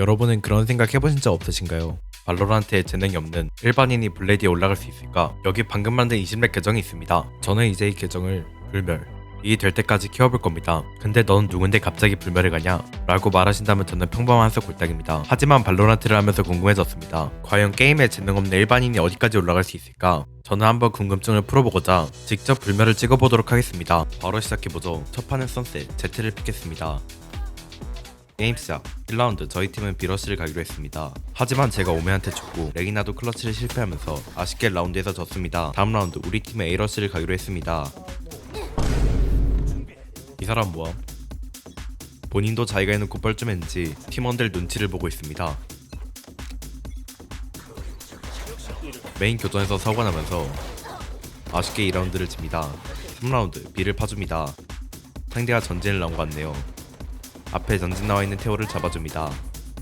여러분은 그런 생각 해보신 적 없으신가요? 발로란트에 재능이 없는 일반인이 블레디에 올라갈 수 있을까? 여기 방금 만든 20렙 계정이 있습니다. 저는 이제 이 계정을 불멸 이 될 때까지 키워볼 겁니다. 근데 넌 누군데 갑자기 불멸을 가냐? 라고 말하신다면 저는 평범한 서 골딱입니다. 하지만 발로란트를 하면서 궁금해졌습니다. 과연 게임에 재능 없는 일반인이 어디까지 올라갈 수 있을까? 저는 한번 궁금증을 풀어보고자 직접 불멸을 찍어보도록 하겠습니다. 바로 시작해보죠. 첫 판은 선셋, Z를 픽했습니다. 게임 시작 1라운드 저희 팀은 비러시를 가기로 했습니다. 하지만 제가 오메한테 죽고 레기나도 클러치를 실패하면서 아쉽게 라운드에서 졌습니다. 다음 라운드 우리 팀은 A러시를 가기로 했습니다. 이 사람 뭐야? 본인도 자기가 해놓고 뻘쭘했는지 팀원들 눈치를 보고 있습니다. 메인 교전에서 사고가 나면서 아쉽게 2라운드를 집니다. 3라운드 B를 파줍니다. 상대가 전진을 나온 것 같네요 앞에 전진 나와 있는 테오를 잡아줍니다.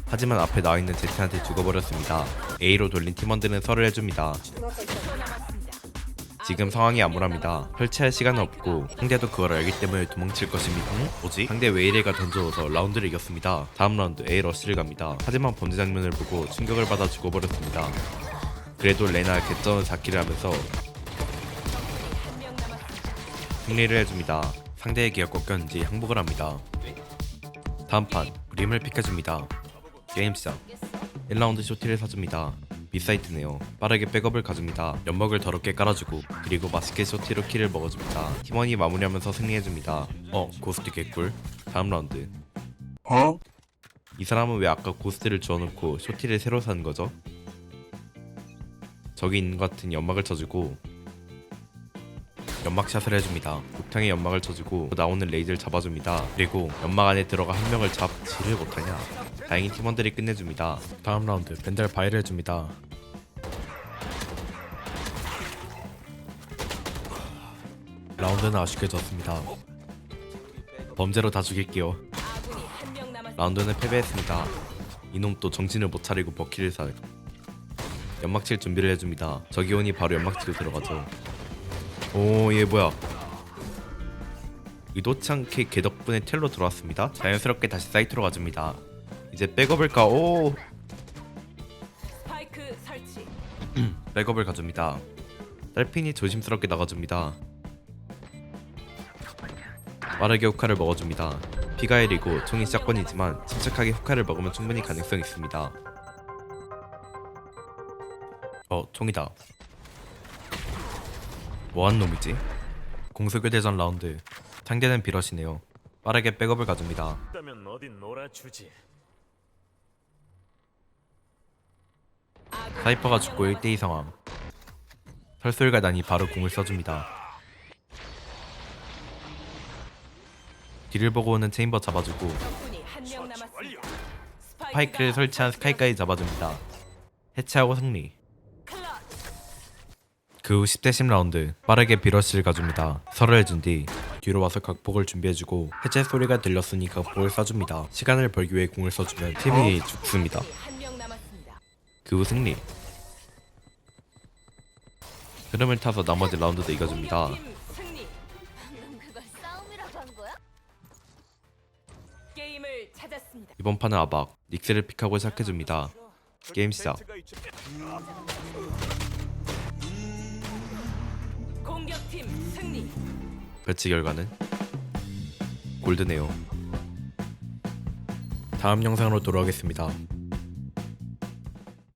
하지만 앞에 나와 있는 제트한테 죽어버렸습니다. A로 돌린 팀원들은 설을 해줍니다. 지금 상황이 암울합니다. 설치할 시간은 없고 상대도 그걸 알기 때문에 도망칠 것입니다. 응? 뭐지? 상대 웨이레가 던져서 라운드를 이겼습니다. 다음 라운드 A 러쉬를 갑니다. 하지만 범죄 장면을 보고 충격을 받아 죽어버렸습니다. 그래도 레나 개쩌는 4킬을 하면서 승리를 해줍니다. 상대의 기억 꺾였는지 항복을 합니다. 다음 판 림을 픽해줍니다. 게임 시작 1라운드 쇼티를 사줍니다. 비사이트네요. 빠르게 백업을 가줍니다. 연막을 더럽게 깔아주고 그리고 맛있게 쇼티로 킬을 먹어줍니다. 팀원이 마무리하면서 승리해줍니다. 어 고스트 개꿀. 다음 라운드 이 사람은 왜 아까 고스트를 주워놓고 쇼티를 새로 사는 거죠? 저기 있는 것 같은 연막을 쳐주고 연막샷을 해줍니다. 목탕에 연막을 쳐주고 나오는 레이드를 잡아줍니다. 그리고 연막 안에 들어가 한 명을 잡지를 못하냐? 다행히 팀원들이 끝내줍니다. 다음 라운드 벤달 바이를 해줍니다. 라운드는 아쉽게 졌습니다. 범죄로 다 죽일게요. 라운드는 패배했습니다. 이놈 또 정신을 못 차리고 버키를 사. 연막칠 준비를 해줍니다. 저기 오니 바로 연막치고 들어가죠. 오, 얘 뭐야? 의도치 않게 걔 덕분에 텔로 들어왔습니다. 자연스럽게 다시 사이트로 가줍니다. 이제 백업을 가. 오, 스파이크 설치. 백업을 가줍니다. 딸핀이 조심스럽게 나가줍니다. 빠르게 후카를 먹어줍니다. 피가 1이고 총이 샷건이지만 침착하게 후카를 먹으면 충분히 가능성 있습니다. 어, 총이다. 뭐한 놈이지? 공수교 대전 라운드. 상대는 비러시네요. 빠르게 백업을 가줍니다. 있다면 어딘 놀아주지. 사이퍼가 죽고 1대2 상황. 설솔가 나니 바로 공을 써줍니다. 뒤를 보고 오는 체인버 잡아주고 적군이 한 명 남았습니다. 스파이크를 설치한 스카이까지 잡아줍니다. 해체하고 승리. 그 후 10대 10라운드 빠르게 비러시를 가줍니다. 설을 해준 뒤 뒤로 와서 각폭을 준비해주고 해체 소리가 들렸으니 각폭을 쏴줍니다. 시간을 벌기 위해 공을 써주면 팀이 죽습니다. 한명 남았습니다. 그후 승리. 흐름을 타서 나머지 라운드도 이겨줍니다. 이번 판은 아박 닉스를 픽하고 시작해줍니다. 게임 시작. 공격팀 승리. 배치 결과는 골드네요. 다음 영상으로 돌아오겠습니다.